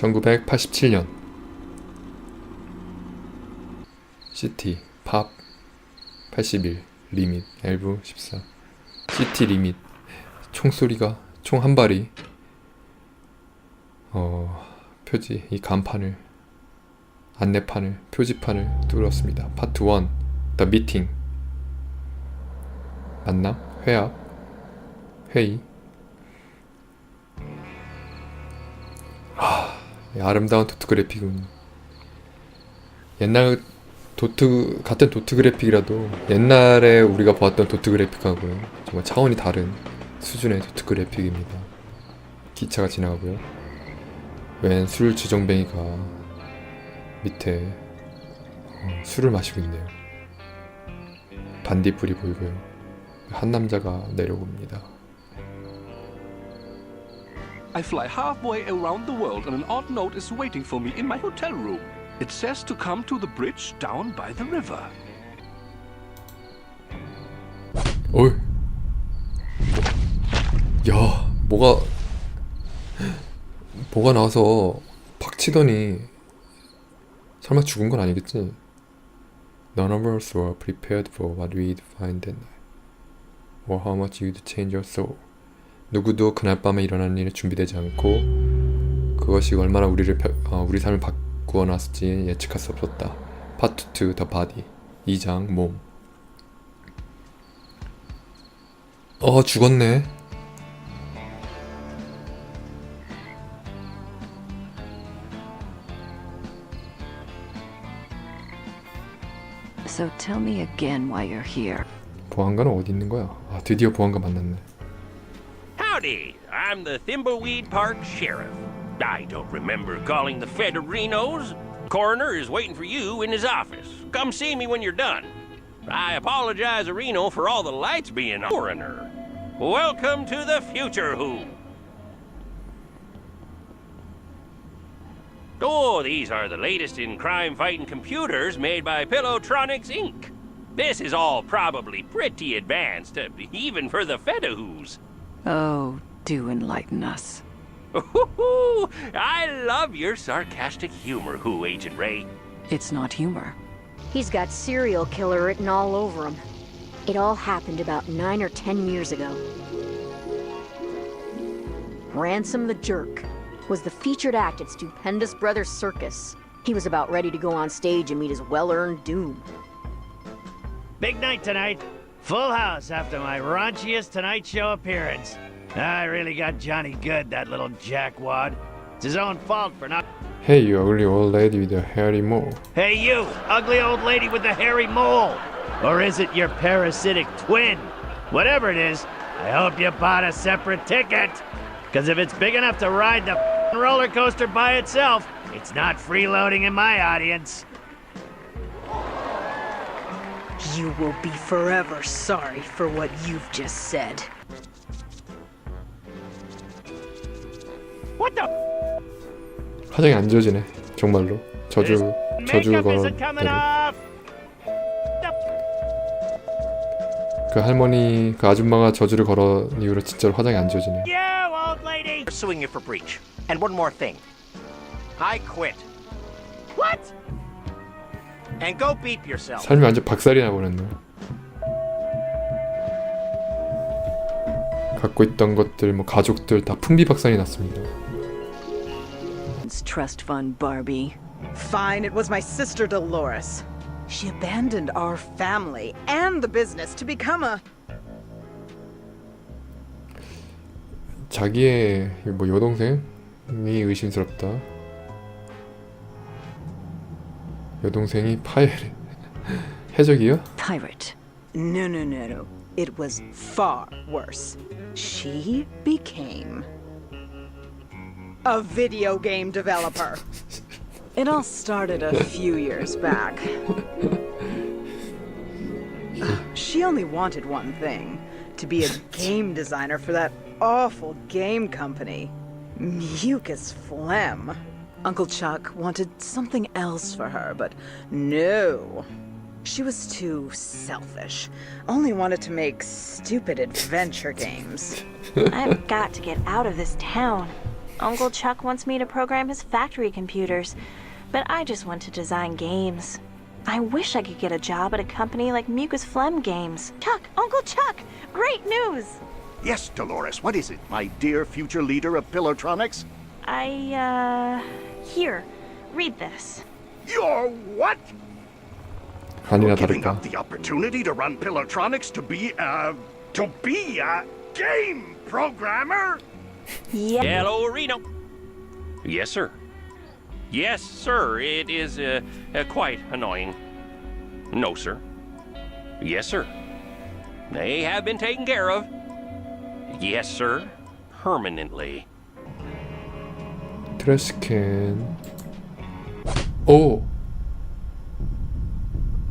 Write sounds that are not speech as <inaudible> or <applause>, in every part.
1987년. 시티 팝 81 리밋 엘브 14 시티 리밋 총소리가 총 한 발이 어 표지 이 간판을 안내판을 표지판을 뚫었습니다. 파트 1 The Meeting 만남 회합 회의 아, 이 아름다운 도트 그래픽은 옛날 도트 같은 도트 그래픽이라도 옛날에 우리가 보았던 도트 그래픽하고요 정말 차원이 다른 수준의 도트 그래픽입니다. 기차가 지나가고요. 웬 술 주정뱅이가 밑에 어, 술을 마시고 있네요. 반딧불이 보이고요. 한 남자가 내려옵니다. I fly halfway around the world and an odd note is waiting for me in my hotel room. It says to come to the bridge down by the river. 어이. 야, 뭐가 뭐가 나와서 팍 치더니 설마 죽은 건 아니겠지? None of us were prepared for what we'd find that night, or how much you'd change your soul. 누구도 그날 밤에 일어나는 일에 준비되지 않고 그것이 얼마나 우리를 펴- 어, 우리 삶을 바꾸어 놨을지 예측할 수 없었다. 파트 2 The Body 2장 몸. 어 죽었네. So tell me again why you're here. 보안관은 어디 있는 거야? 아 드디어 보안관 만났네. Howdy, I'm the Thimbleweed Park Sheriff. I don't remember calling the Federinos. Coroner is waiting for you in his office. Come see me when you're done. I apologize, Reno, for all the lights being on. Coroner. Welcome to the future, Who. Oh, these are the latest in crime fighting computers made by Pillowtronics Inc. This is all probably pretty advanced, uh, even for the Fedahoos. Oh, do enlighten us. I love your sarcastic humor, Who Agent Ray. It's not humor. He's got serial killer written all over him. It all happened about nine or ten years ago. Ransom the Jerk was the featured act at Stupendous Brothers Circus. He was about ready to go on stage and meet his well-earned doom. Big night tonight. Full house after my raunchiest Tonight Show appearance. I really got Johnny good, that little jackwad. It's his own fault for not. Hey, you ugly old lady with a hairy mole. Hey, you, ugly old lady with the hairy mole! Or is it your parasitic twin? Whatever it is, I hope you bought a separate ticket. Because if it's big enough to ride the roller coaster by itself, it's not freeloading in my audience. You will be forever sorry for what you've just said. What the 화장이 안 지워지네. 정말로. 저주 저주 makeup 걸어. isn't coming 대로. off? 그 할머니 그 아줌마가 저주를 걸어 이후로 진짜로 화장이 안 지워지네. You, old lady! Suing you for breach. And one more thing. I quit. What? And go beep yourself. 삶이 완전 박살이 나버렸네. 갖고 있던 것들 뭐 가족들 다 풍비박산이 났습니다. It's trust fund, Barbie. Fine, it was my sister Dolores. She abandoned our family and the business to become a. 자기의 뭐 여동생이 의심스럽다. 여동생이 파일 해적이요? Pirate. No, no, no, no. It was far worse. She became. a video game developer. It all started a few years back. She only wanted one thing to be a game designer for that awful game company. Mucus Phlegm. Uncle Chuck wanted something else for her, but no. She was too selfish. Only wanted to make stupid adventure games. <laughs> I've got to get out of this town. Uncle Chuck wants me to program his factory computers, but I just want to design games. I wish I could get a job at a company like Mucus Phlegm Games. Chuck, Uncle Chuck, great news! Yes, Dolores, what is it, my dear future leader of Pillartronics? I, uh. Here, read this. You're what? You're giving up the opportunity to run Pilotronics to be a... to be a game programmer? Yeah. Hello, Reno. Yes, sir. Yes, sir. It is uh, uh, quite annoying. No, sir. Yes, sir. They have been taken care of. Yes, sir. Permanently. 트래시캔 오!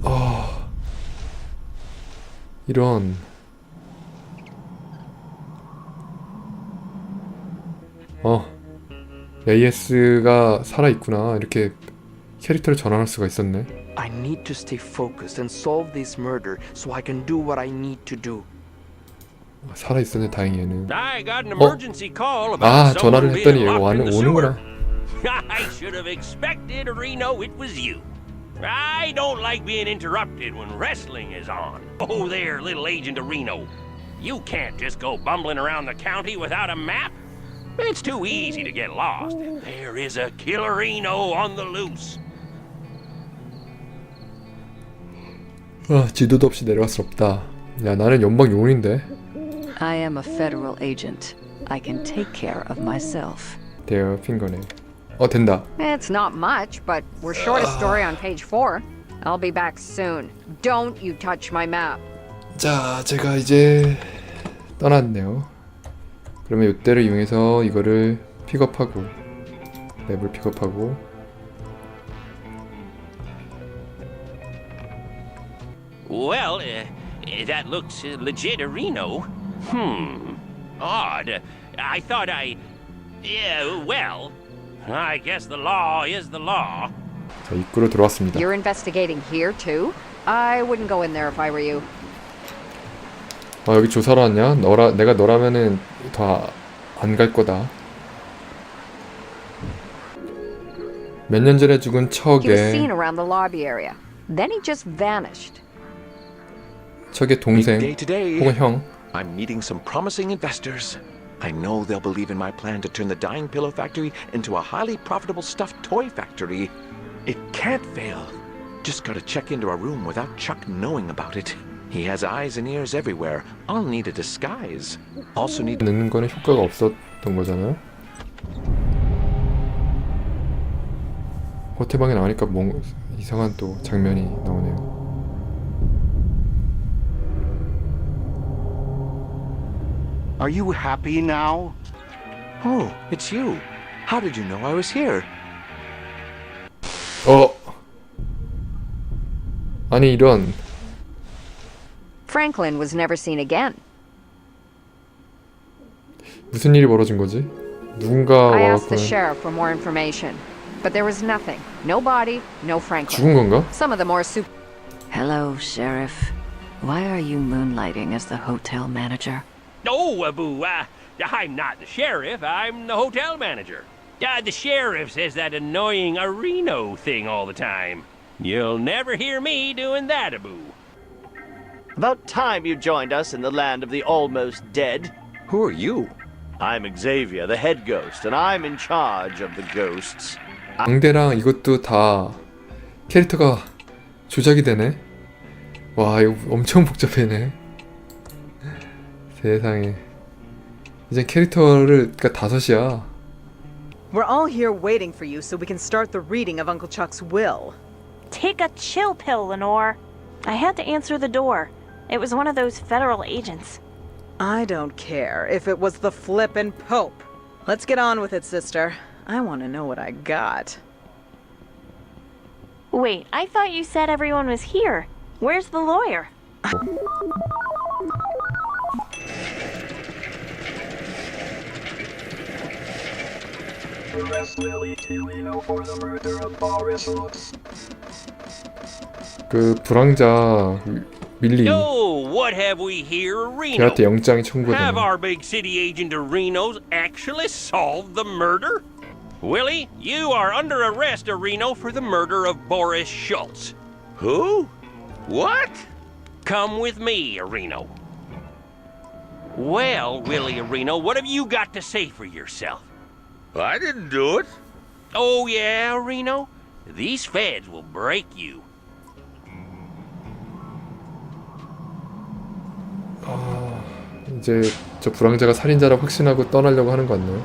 아 이런 어 AS가 살아있구나 이렇게 캐릭터를 전환할 수가 있었네 I need to stay focused and solve this murder so I can do what I need to do. 아, 살아 있었네 다행히 얘는 about 아 전화를 했더니 와는 오는구나. I should have expected, Reno, it was you. I don't like being interrupted when wrestling is on. Oh, there, little agent of Reno. You can't just go bumbling around the county without a map. It's too easy to get lost. There is a killer Reno on the loose. 아 지도도 없이 내려갈 수 없다 야 나는 연방 요원인데 I am a federal agent. I can take care of myself. 대어 핑거네 어 된다 It's not much, but we're short a story on page four. I'll be back soon. Don't you touch my map. 자, 제가 이제 떠났네요. 그러면 이때를 이용해서 이거를 픽업하고 맵을 픽업하고 Well, uh, uh, that looks uh, legit, Reno. Hmm. Odd. Uh, I thought I. Yeah, well. I guess the law is the law. 자, 입구로 들어왔습니다. You're investigating here too? I wouldn't go in there if I were you. 아, 여기 조사로 왔냐? 너라 내가 너라면은 더안갈 거다. 몇 년 전에 죽은 He was seen 척의 around the lobby area. Then he just vanished. 척의 동생 Day to day, 혹은 형 I'm meeting some promising investors. I know they'll believe in my plan to turn the dying pillow factory into a highly profitable stuffed toy factory. It can't fail. Just gotta check into a room without Chuck knowing about it. He has eyes and ears everywhere. I'll need a disguise. Also need 넣는 거는 효과가 없었던 거잖아요. 호텔방에 나오니까 뭐 이상한 또 장면이 나오네요. Are you happy now? Oh, it's you. How did you know I was here? 어 아니 이런 Franklin was never seen again. 무슨 일이 벌어진 거지? 누군가 I asked the 와갖고 sheriff for more information, but there was nothing. No body, no Franklin. 죽은 건가? Some of the more super. Hello, Sheriff. Why are you moonlighting as the hotel manager? No, Abu, uh, I'm not the sheriff. I'm the hotel manager. Uh, the sheriff says that annoying Reno thing all the time. You'll never hear me doing that, Abu. About time you joined us in the land of the almost dead. Who are you? I'm Xavier, the head ghost, and I'm in charge of the ghosts. 왕대랑 이것도 다 캐릭터가 조작이 되네. 와 이거 엄청 <laughs> 복잡해네. 세상에. 이제 캐릭터를 그니까 다섯이야. We're all here waiting for you so we can start the reading of Uncle Chuck's will. Take a chill pill, Lenore. I had to answer the door. It was one of those federal agents. I don't care if it was the flippin' Pope. Let's get on with it, sister. I want to know what I got. Wait, I thought you said everyone was here. Where's the lawyer? <laughs> 그 불황자 밀리 Oh, what have we here, Reno? 걔한테 영장이 Have 청구되네. our big city agent of Reno's actually solved the murder? Willie, you are under arrest, Reno, for the murder of Boris Schultz. Who? What? Come with me, Reno. Well, Willie Reno, what have you got to say for yourself? I didn't do it. Oh, yeah, Reno? These feds will break you. 이제 저 불황자가 살인자라고 확신하고 떠나려고 하는 것 같네요.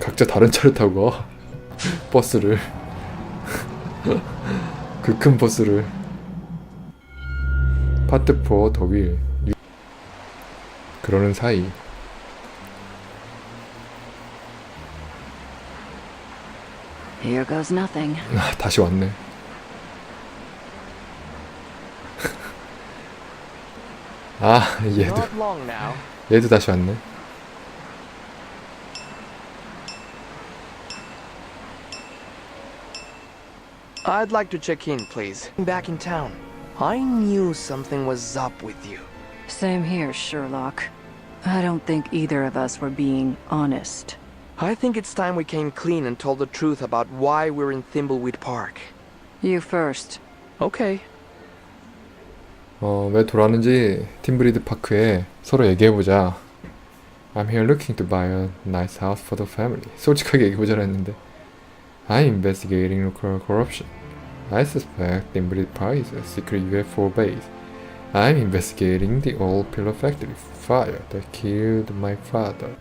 각자 다른 차를 타고 와. <laughs> 버스를 <laughs> 그 큰 버스를 파트 4 더윌 그러는 사이 Here goes nothing. 아, 다시 왔네. 아 얘도 Not long now. 얘도 다시 왔네. I'd like to check in, please. Back in town. I knew something was up with you. Same here, Sherlock. I don't think either of us were being honest. I think it's time we came clean and told the truth about why we're in Thimbleweed Park. You first. Okay. 어, 왜 돌아왔는지 팀브리드 파크에 서로 얘기해보자. I'm here looking to buy a nice house for the family. 솔직하게 얘기해보자라 했는데 I'm investigating local corruption. I suspect 팀브리드 Park is a secret UFO base. I'm investigating the old pillow factory fire that killed my father.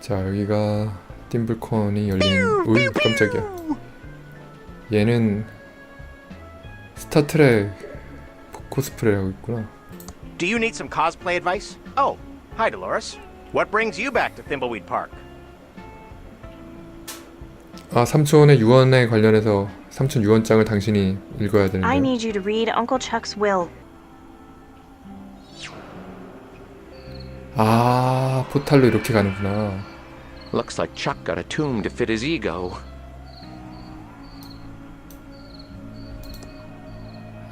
자, 여기가 팀블콘이 열린... 우이, 깜짝이야. 얘는 스타트랙 코스프레 하고 있구나. Do you need some cosplay advice? Oh, hi, Dolores. What brings you back to Thimbleweed Park? 아 삼촌의 유언에 관련해서 삼촌 유언장을 당신이 읽어야 I 되는데. need you to read Uncle Chuck's will. 아 포탈로 이렇게 가는구나. Looks like Chuck got a tomb to fit his ego.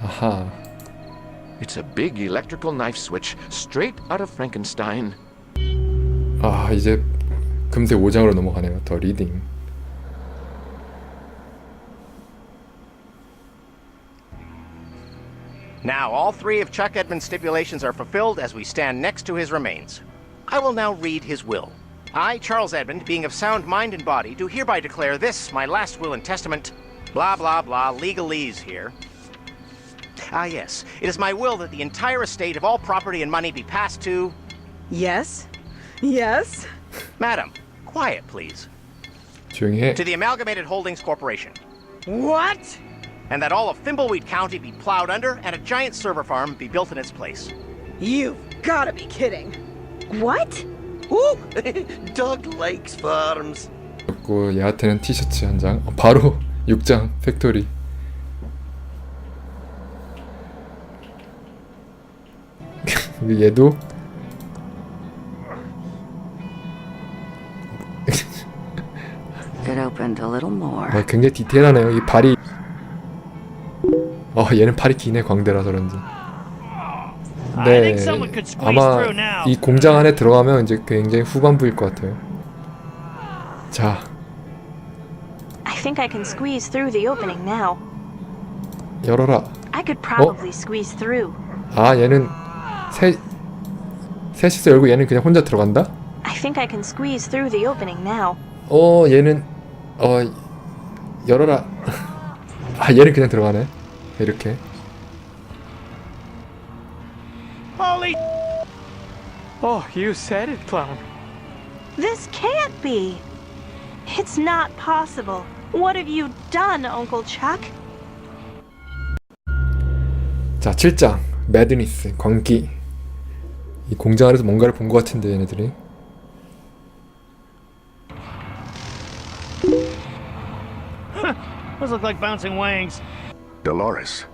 아하. It's a big electrical knife switch straight out of Frankenstein. 아 이제 금세 5장으로 넘어가네요. 더 리딩. Now, all three of Chuck Edmund's stipulations are fulfilled as we stand next to his remains. I will now read his will. I, Charles Edmund, being of sound mind and body, do hereby declare this, my last will and testament, blah, blah, blah, legalese here. Ah, yes. It is my will that the entire estate of all property and money be passed to. Yes? Yes? Madam, quiet, please. To the Amalgamated Holdings Corporation. What? And that all of Thimbleweed County be plowed under and a giant server farm be built in its place. You've gotta be kidding. What? Ooh, <laughs> Doug Lakes Farms. 그리고 얘한테는 티셔츠 한 장. 어, 바로 <laughs> 6장 팩토리. <laughs> 그리고 얘도 It opened a little more. 아, 굉장히 디테일하네요. 이 발이 어 얘는 팔이 기네 광대라서 그런지. 네 아마 이 공장 안에 들어가면 이제 굉장히 후반부일 것 같아요. 자 I think I can squeeze through the opening now. 열어라. I could probably squeeze through. 아 얘는 세 셋이서 열고 얘는 그냥 혼자 들어간다? I think I can squeeze through the opening now. 어 얘는 어 열어라. 아 얘는 그냥 들어가네. 이렇게. Holy! Oh, you said it, clown. This can't be. It's not possible. What have you done, Uncle Chuck? 자 7장 매드니스 광기. 이 공장 안에서 뭔가를 본 것 같은데 얘네들이. <laughs> Those look like bouncing wings. Dolores,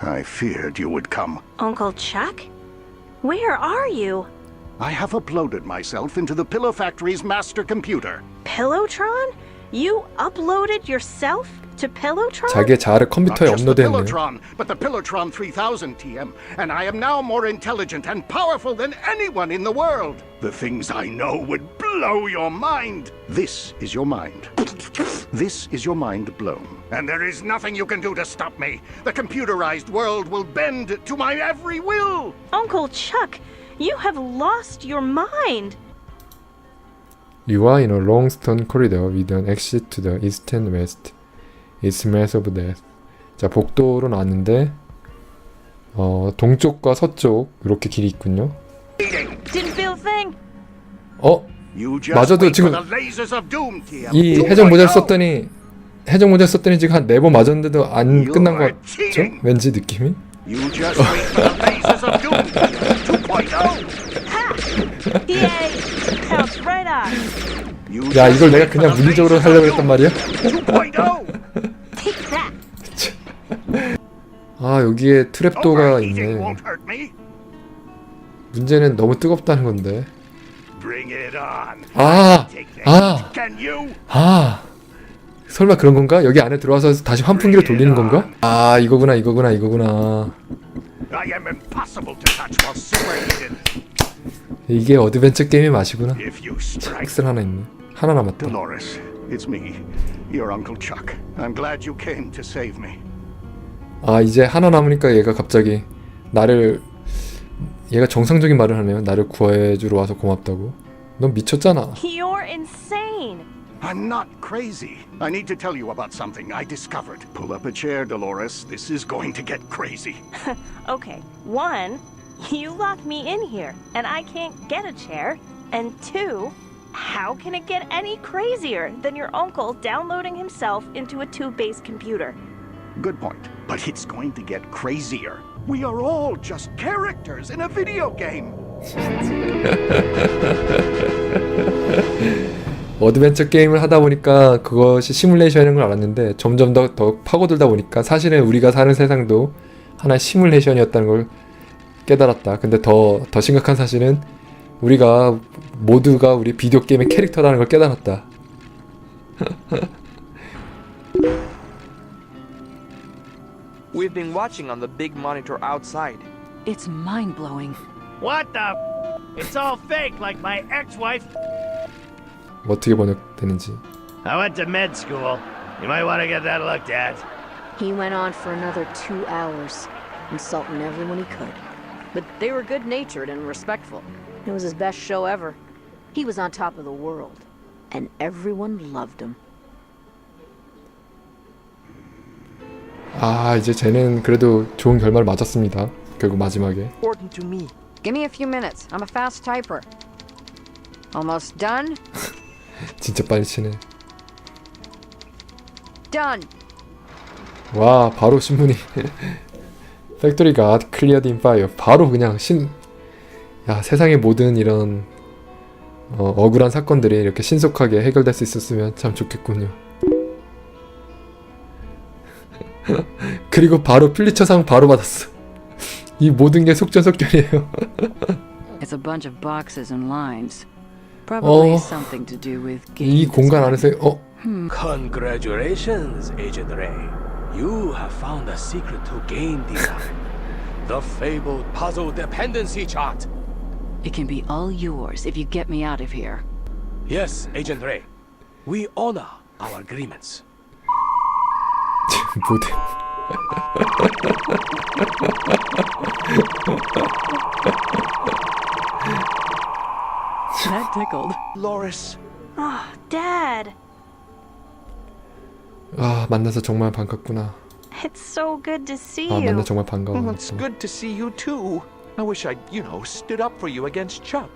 I feared you would come. Uncle Chuck? Where are you? I have uploaded myself into the Pillow Factory's master computer. Pillowtron? You uploaded yourself to Pillowtron? 자기의 자아를 Not 컴퓨터에 just the 업로드했네요. Pillowtron, but the Pillowtron 3000 TM, and I am now more intelligent and powerful than anyone in the world. The things I know would blow your mind. This is your mind. This is your mind blown. And there is nothing you can do to stop me. The computerized world will bend to my every will. Uncle Chuck, you have lost your mind. You are in a long stone corridor with an exit to the east and west. It smells of death. 자, 복도로 나왔는데 어, 동쪽과 서쪽 이렇게 길이 있군요. Didn't feel a thing. 어? 맞아도 지금. 이 To 해적 모자를. 썼더니 해적 모자를 썼더니 지금 한 네 번 맞았는데도 안 끝난 것 같죠? 왠지 느낌이? You just wait for the lasers of doom, TM. 2.0. Yay! Pounced right on. You 야 이걸 내가 그냥 the 물리적으로 하려고 했단 말이야? 아 여기에 트랩도가 있네. 문제는 너무 뜨겁다는 건데. 아! 아! 아 설마 그런 건가? 여기 안에 들어와서 다시 환풍기로 돌리는 건가? 아 이거구나 이거구나 이거구나. 이게 어드벤처 게임의 맛이구나. 엑셀 하나 있네 하나 남았다 it's me, your Uncle Chuck. I'm glad you came to save me. 아 이제 하나 남으니까 얘가 갑자기 나를 얘가 정상적인 말을 하네요 나를 구해주러 와서 고맙다고 넌 미쳤잖아 You're insane. I'm not crazy. I need to tell you about something I discovered. Pull up a chair, Dolores. This is going to get crazy. <laughs> Okay, one, you locked me in here, and I can't get a chair. And two, how can it get any crazier than your uncle downloading himself into a tube based computer? Good point. But it's going to get crazier. We are all just characters in a video game. <laughs> 어드벤처 게임을 하다 보니까 그것이 시뮬레이션인 걸 알았는데 점점 더, 더 파고들다 보니까 사실은 우리가 사는 세상도 하나의 시뮬레이션이었다는 걸 깨달았다. 근데 더, 더 심각한 사실은 우리가 모두가 우리 비디오 게임의 캐릭터라는 걸 깨달았다. <laughs> We've been watching on the big monitor outside. It's mind blowing. What the? It's all fake, like my ex-wife. 어떻게 번역되는지. I went to med school. You might want to get that looked at. He went on for another two hours, insulting everyone he could. But they were good natured and respectful. It was his best show ever. He was on top of the world, and everyone loved him. 아 이제 쟤는 그래도 좋은 결말을 맞았습니다. 결국 마지막에. Give me a few minutes. I'm a fast typer. Almost done? <laughs> 진짜 빨리 치네. Done. 와 바로 신문이 팩토리 가 클리어드 인 파이어 바로 그냥 신 야 세상의 모든 이런 어, 억울한 사건들이 이렇게 신속하게 해결될 수 있었으면 참 좋겠군요 그리고 바로 필리처상 바로 받았어 이 모든 게 속전속결이에요 It's a bunch of boxes and lines. Probably 어, something to do with game 이 공간 안에서 어 Congratulations, Agent Ray. You have found the secret to game design. the fabled puzzle dependency chart. It can be all yours if you get me out of here. Yes, Agent Ray. We honor our agreements. 모델 That tickled. Loris. Oh, Dad, 아 만나서 정말 반갑구나 it's so good to see 아 you. 만나 정말 반가워 Well, it's good to see you too. I wish I'd, you know, stood up for you against Chuck.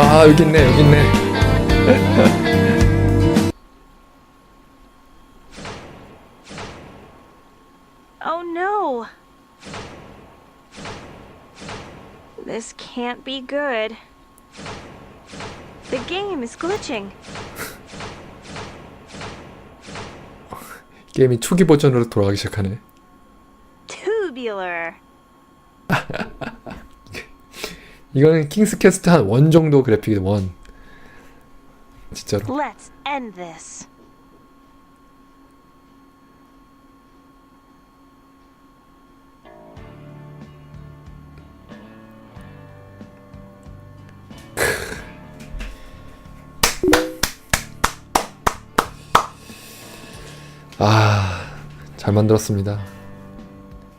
아 여기 있네 여기 있네 Oh no! This can't be good. The game is glitching. 게임이 초기 버전으로 돌아가기 시작하네 Tubular. 이거는 킹스 캐스트 한 원 정도 그래픽이 원 진짜로 Let's end this. <laughs> 아, 잘 만들었습니다.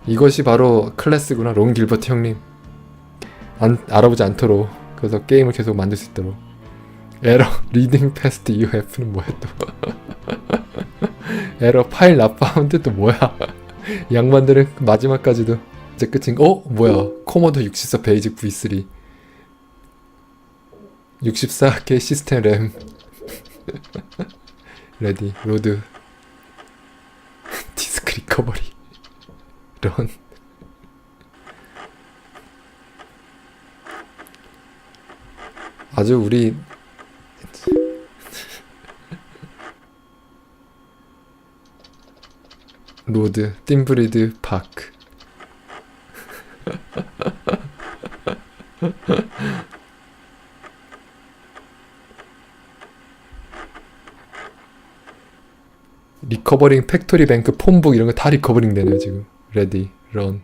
이것이 바로 클래스구나, 론 길버트 형님. 안, 알아보지 않도록. 그래서 게임을 계속 만들 수 있도록. 에러, 리딩 패스트 UF는 뭐야 또. 에러, 파일 나파운드 또 뭐야. 이 <laughs> 양반들은 마지막까지도 이제 끝인 거. 어? 뭐야. 코모도 64 베이직 V3. 64K 시스템 램. 레디, 로드. 디스크 리커버리 런 아주 우리 로드 띵브리드 파크. <laughs> 리커버링 팩토리 뱅크 폰북 이런 거 다 리커버링 되네요 지금. 레디 런